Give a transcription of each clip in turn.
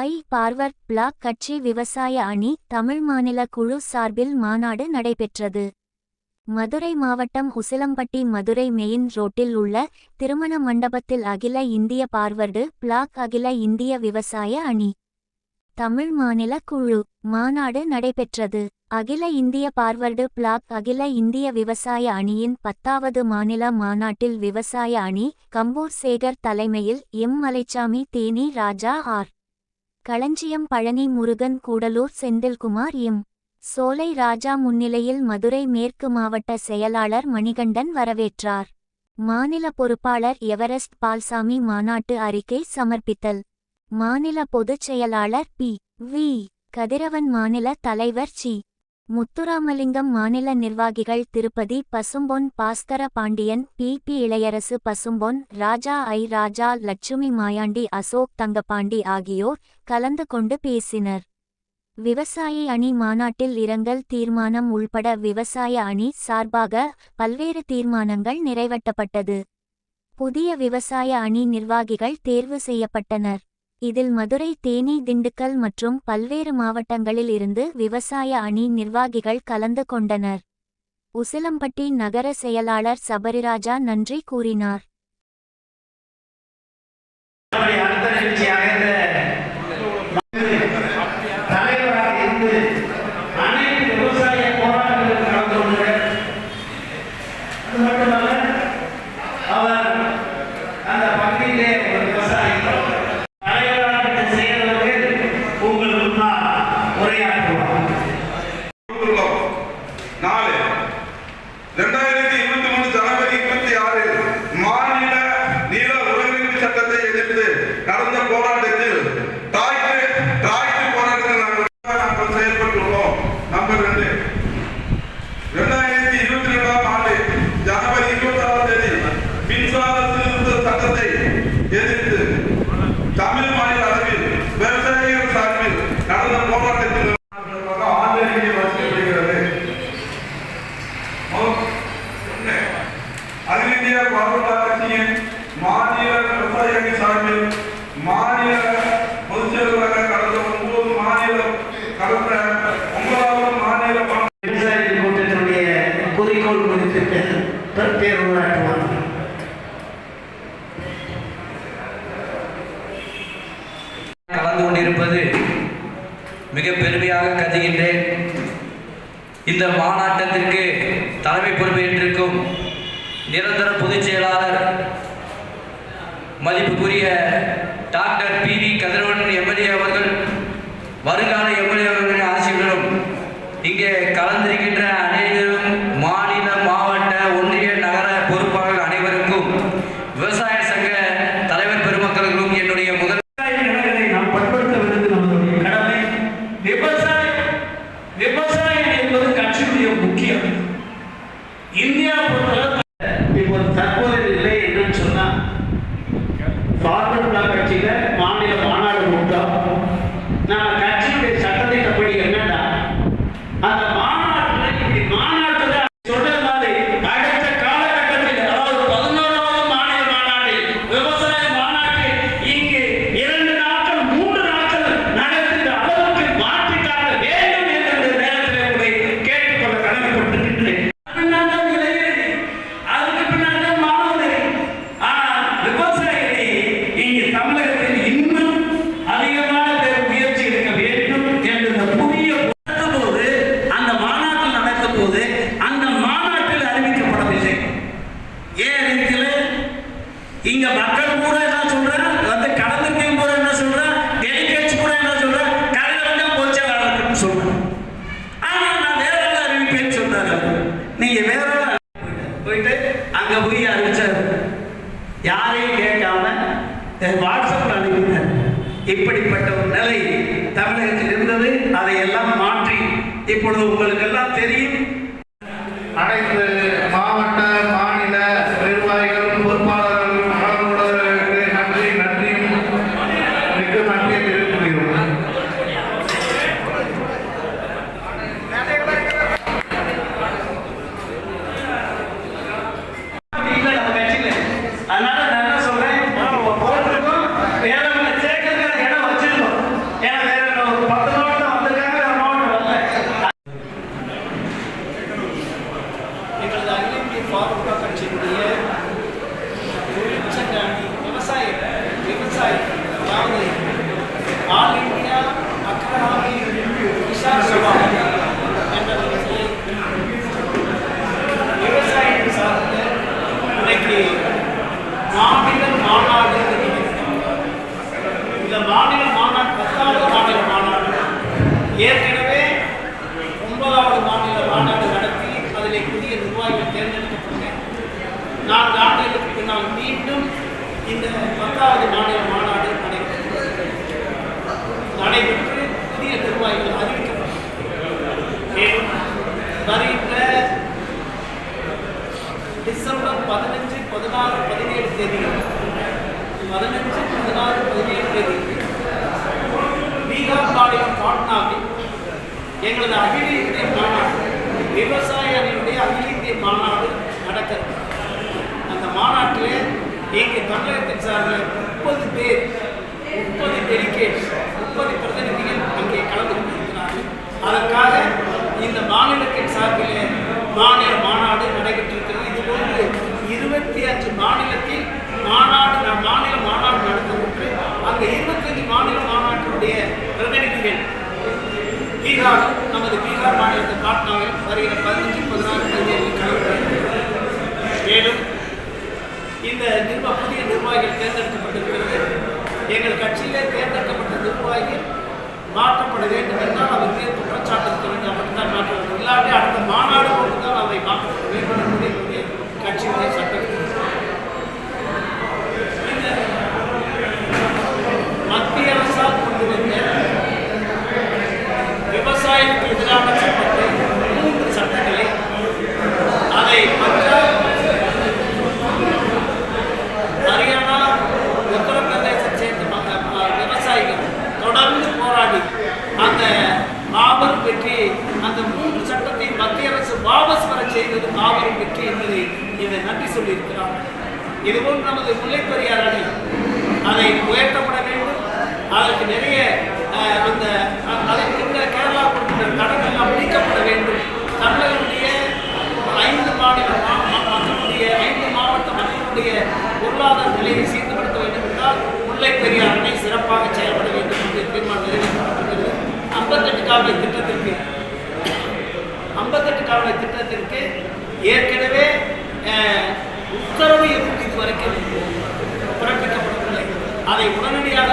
ஐ forward black கட்சி விவசாய அணி தமிழ் மாநில குழு சார்பில் மாநாடு நடைபெற்றது. மதுரை மாவட்டம் உசிலம்பட்டி மதுரை மெயின் ரோட்டில் உள்ள திருமண மண்டபத்தில் அகில இந்திய பார்வர்டு பிளாக் அகில இந்திய விவசாய அணி தமிழ் மாநில குழு மாநாடு நடைபெற்றது. அகில இந்திய பார்வர்டு பிளாக் அகில இந்திய விவசாய அணியின் பத்தாவது மாநில மாநாட்டில் விவசாய அணி கம்பூர் சேகர் தலைமையில் M. Malaichami Theni Raja R. Kalanjiyam Palani Murugan Gudalur Senthilkumar M. Solai Raja முன்னிலையில் மதுரை மேற்கு மாவட்ட செயலாளர் மணிகண்டன் வரவேற்றார். மாநில பொறுப்பாளர் எவரெஸ்ட் பால்சாமி மாநாட்டு அறிக்கை சமர்ப்பித்தல். மாநில பொதுச் செயலாளர் பி. வி. கதிரவன் மாநில தலைவர் சி. முத்துராமலிங்கம் மாநில நிர்வாகிகள் Tirupati Pasumpon Baskara Pandian P. P. Ilayarasu Pasumpon Raja I. Raja Lakshmi Mayandi Ashok Thangapandi ஆகியோர் கலந்து கொண்டு பேசினர். விவசாய அணி மாநாட்டில் இரங்கல் தீர்மானம் உள்பட விவசாய அணி சார்பாக பல்வேறு தீர்மானங்கள் நிறைவேற்றப்பட்டது. புதிய விவசாய அணி நிர்வாகிகள் தேர்வு செய்யப்பட்டனர். இதில் மதுரை தேனி திண்டுக்கல் மற்றும் பல்வேறு மாவட்டங்களில் இருந்து விவசாய அணி நிர்வாகிகள் கலந்து கொண்டனர். உசிலம்பட்டி நகர செயலாளர் சபரிராஜா நன்றி கூறினார் நம்முடைய அடுத்த நிகழ்ச்சியாக இந்த தலைவராக இருந்து அனைத்து விவசாய போராட்டங்களில் கலந்து கொள்கிறார் அது மட்டுமல்ல அவர் அந்த பகுதியிலே ஒரு விவசாயி தலைவராக செயலர்கள் உங்கள் முன்னால் உரையாற்றுவார் கொடுத்துள்ளோம். நாலு ரெண்டாயிரத்தி இருபத்தி மூணு ஜனவரி இருபத்தி ஆறு மாநில நில உரிமைப்பு சட்டத்தை எதிர்த்து நடந்த போராட்டத்தில் தாய்க்கு தாய்க்கு போராட்டத்தில் நாங்கள் நாங்கள் செயல்பட்டுள்ளோம் நம்பர் ரெண்டு ரெண்டாயிரத்தி இருபத்தி ரெண்டாம் ஆண்டு ஜனவரி இருபத்தி ஆறாம் தேதி மின்சார திருத்த சட்டத்தை எதிர்த்து தமிழ் மாநில அளவில் விவசாயிகள் சார்பில் நடந்த போராட்டத்தில் ஆதரிக்க வசதிப்படுகிறது அகில இந்திய பார்வர்டா கட்சியின் மாநில விவசாய அணி சார்பில் மாநில பொதுச் செயலாளராக கடந்த ஒன்பது மாநில கடந்த ஒன்பதாவது மாநில பா- விவசாய கூட்டத்தினுடைய குறிக்கோள் குறித்து பேர் பேர் கலந்து கொண்டிருப்பது மிக பெருமையாக கருதுகின்றேன். இந்த மாநாட்டத்திற்கு தலைமை பொறுப்பேற்றிருக்கும் நிரந்தர பொதுச் செயலாளர் மதிப்புக்குரிய doctor P V Kathiravan MLA அவர்கள் வருங்கால இருந்தது அதையெல்லாம் மாற்றி இப்பொழுது உங்களுக்கு எல்லாம் தெரியும். அனைத்து ஏற்கனவே ஒன்பதாவது மாநில மாநாடு நடத்தி அதில் புதிய நிர்வாகிகள் தேர்ந்தெடுக்கப்பட்டன நான்கு ஆண்டுகளுக்கு பின்னால் மீண்டும் இந்த பத்தாவது மாநில மாநாடு நடைபெற்றது. நடைபெற்று புதிய நிர்வாகிகள் அறிவிக்கப்பட்டனர் மேலும் வருகின்ற டிசம்பர் பதினஞ்சு பதினாறு பதினேழு தேதிகள். பதினஞ்சு பதினாறு பதினேழு தேதி பீகார் மாநிலம் பாட்னாவில் எங்களது அகில இந்திய மாநாடு விவசாய அணியுடைய அகில இந்திய மாநாடு நடக்கிறது அந்த மாநாட்டில் இங்கே தமிழகத்தின் சார்பில் முப்பது பேர் முப்பது டெலிகேட்ஸ் முப்பது பிரதிநிதிகள் அங்கே கலந்து கொண்டிருக்கிறார்கள் அதற்காக இந்த மாநிலத்தின் சார்பில் மாநில மாநாடு நடைபெற்றிருக்கிறது இதுபோன்று இருபத்தி அஞ்சு மாநிலத்தில் மாநாடு ந- மாநில மாநாடு நடத்தப்பட்டு அந்த இருபத்தஞ்சு மாநில மாநாட்டினுடைய பிரதிநிதிகள் பீகார் நமது பீகார் மாநிலத்தின் பாட்னாவில் வருகிற பதினஞ்சு பதினாறு பதினேழு கலந்து மேலும் இந்த நிர்வா புதிய நிர்வாகிகள் தேர்ந்தெடுக்கப்பட்டிருக்கிறது. எங்கள் கட்சியிலே தேர்ந்தெடுக்கப்பட்ட நிர்வாகிகள் மாற்றப்பட வேண்டும் என்றால் அவர் மீது குற்றச்சாட்டு இருக்க வேண்டும் மட்டும்தான் மாற்ற வேண்டும் இல்லாட்டி அடுத்த மாநாடு மட்டும்தான் அவை மாற்றப்பட வேண்டும் என்பது என்னுடைய கட்சியுடைய சட்டம் இந்த மத்திய அரசால் கொண்டு வந்த விவசாயிகளுக்கு எதிரான சட்டத்தை மூன்று சட்டங்களை அதை பஞ்சாப் ஹரியானா உத்தரப்பிரதேசத்தை சேர்ந்த ம- ம- விவசாயிகள் தொடர்ந்து போராடி அந்த மாபெரும் வெற்றி அந்த மூன்று சட்டத்தை மத்திய அரசு வாபஸ் பெற செய்தது மாபெரும் வெற்றி என்பதை இதை நன்றி சொல்லியிருக்கிறார் இதுபோல் நமது முல்லைப்பெரியார் அணை அதை உயர்த்தப்பட வேண்டும் அதற்கு நிறைய அஹ், அந்த அ- அதற்கு இந்த கேரளா கொடுக்கிற கடன் எல்லாம் நீக்கப்பட வேண்டும் தமிழகத்துடைய ஐந்து மாநில மா- மா- மக்களுடைய ஐந்து மாவட்ட மக்களுடைய பொருளாதார நிலையை சீர்திருத்த வேண்டும் என்றால் முல்லை பெரியார் அணை சிறப்பாக செயல்பட வேண்டும் என்று தீர்மானம் நிறைவேற்றப்பட்டிருக்கிறது ஐம்பத்தெட்டு திட்டத்திற்கு ஐம்பத்தெட்டு காவலை திட்டத்திற்கு ஏற்கனவே உத்தரவு எதுவும் இதுவரைக்கும் பிறப்பிக்கப்படவில்லை. அதை உடனடியாக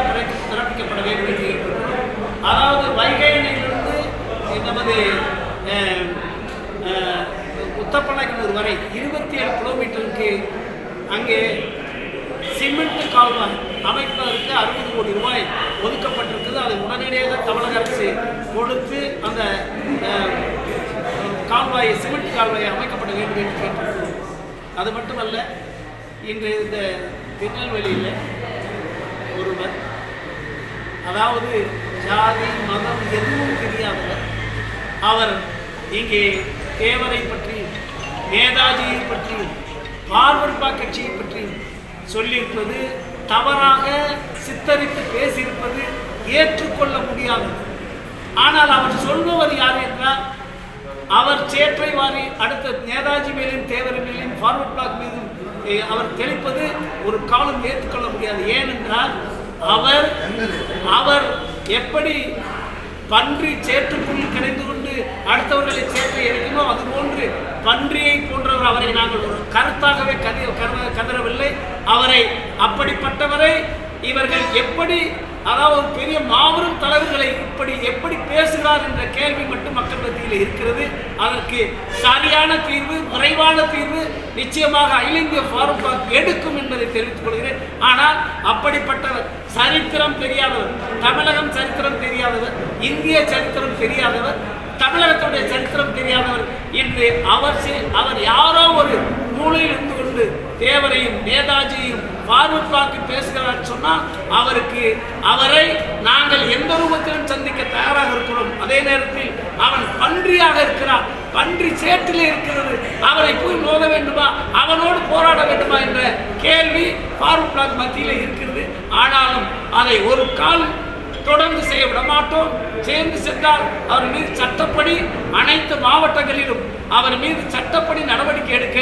பிறப்பிக்கப்பட வேண்டும் என்று அதாவது வைகை அணையிலிருந்து நமது அஹ், வரை இருபத்தி ஏழு கிலோமீட்டருக்கு அங்கே சிமெண்ட் கால்வாய் அமைப்பதற்கு அறுபது கோடி ரூபாய் ஒதுக்கப்பட்டிருக்குது. அதை உடனடியாக தமிழக அரசு கொடுத்து அந்த அஹ், கால்வாய் சிமெண்ட் கால்வாய் அமைக்கப்பட வேண்டும் என்று கேட்டிருக்கிறோம் அது மட்டுமல்ல இன்று இந்த திருநெல்வேலியில் ஒருவர் அதாவது ஜாதி மதம் எதுவும் தெரியாதவர் அவர் இங்கே தேவரை பற்றியும் நேதாஜியை பற்றியும் பார்வர்பா கட்சியை பற்றியும் சொல்லியிருப்பது தவறாக சித்தரித்து பேசியிருப்பது ஏற்றுக்கொள்ள முடியாதது. ஆனால் அவர் சொல்பவர் யார் என்றால் அவர் சேற்றை வாரி அடுத்த நேதாஜி மேலும் தேவர் மேலும் ஃபார்வர்ட் பிளாக் மீதும் அவர் தெளிப்பது ஒரு காலம் ஏற்றுக்கொள்ள முடியாது. ஏனென்றால் அவர் அவர் எப்படி பன்றி சேற்றுக்குள் கிடைந்து கொண்டு அடுத்தவர்களை சேற்றை எரிக்குமோ அதுபோல் பன்றியை போன்றவர் அவரை நாங்கள் ஒரு கருத்தாகவே கதி கதறவில்லை. அவரை அப்படிப்பட்டவரை இவர்கள் எப்படி அதாவது ஒரு பெரிய மாபெரும் தலைவர்களை இப்படி எப்படி பேசுகிறார் என்ற கேள்வி மட்டும் மக்கள் மத்தியில் இருக்கிறது. அதற்கு சரியான தீர்வு விரைவான தீர்வு நிச்சயமாக அகில இந்திய ஃபாரூக் பாக் எடுக்கும் என்பதை தெரிவித்துக் கொள்கிறேன். ஆனால் அப்படிப்பட்டவர் சரித்திரம் தெரியாதவர் தமிழகம் சரித்திரம் தெரியாதவர் இந்திய சரித்திரம் தெரியாதவர் தமிழகத்துடைய சரித்திரம் தெரியாதவர் என்று அவர் அவர் யாரோ ஒரு மூலையில் இருந்து கொண்டு தேவரையும் நேதாஜியையும் பார்வர்ட் பாக்கு பேசுகிறார் சொன்னால் அவருக்கு அவரை நாங்கள் எந்த ரூபத்திலும் சந்திக்க தயாராக இருக்கிறோம். அதே நேரத்தில் அவன் பன்றியாக இருக்கிறான். பன்றி சேற்றிலே இருக்கிறது. அவரை போய் மோத வேண்டுமா? அவனோடு போராட வேண்டுமா என்ற கேள்வி பார்வர்ட் பிளாக் மத்தியில் இருக்கிறது. ஆனாலும் அதை ஒரு கால் தொடர்ந்து செய்ய விட மாட்டோம் சேர்ந்து சென்றால் அவர் மீது சட்டப்படி அனைத்து மாவட்டங்களிலும் அவர் மீது சட்டப்படி நடவடிக்கை எடுக்க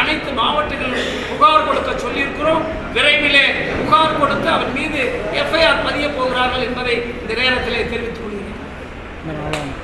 அனைத்து மாவட்டங்களிலும் புகார் கொடுக்க சொல்லியிருக்கிறோம். விரைவிலே புகார் கொடுத்து அவர் மீது எஃப்ஐஆர் பதிய போகிறார்கள் என்பதை இந்த நேரத்தில் தெரிவித்துக் கொள்கிறேன்.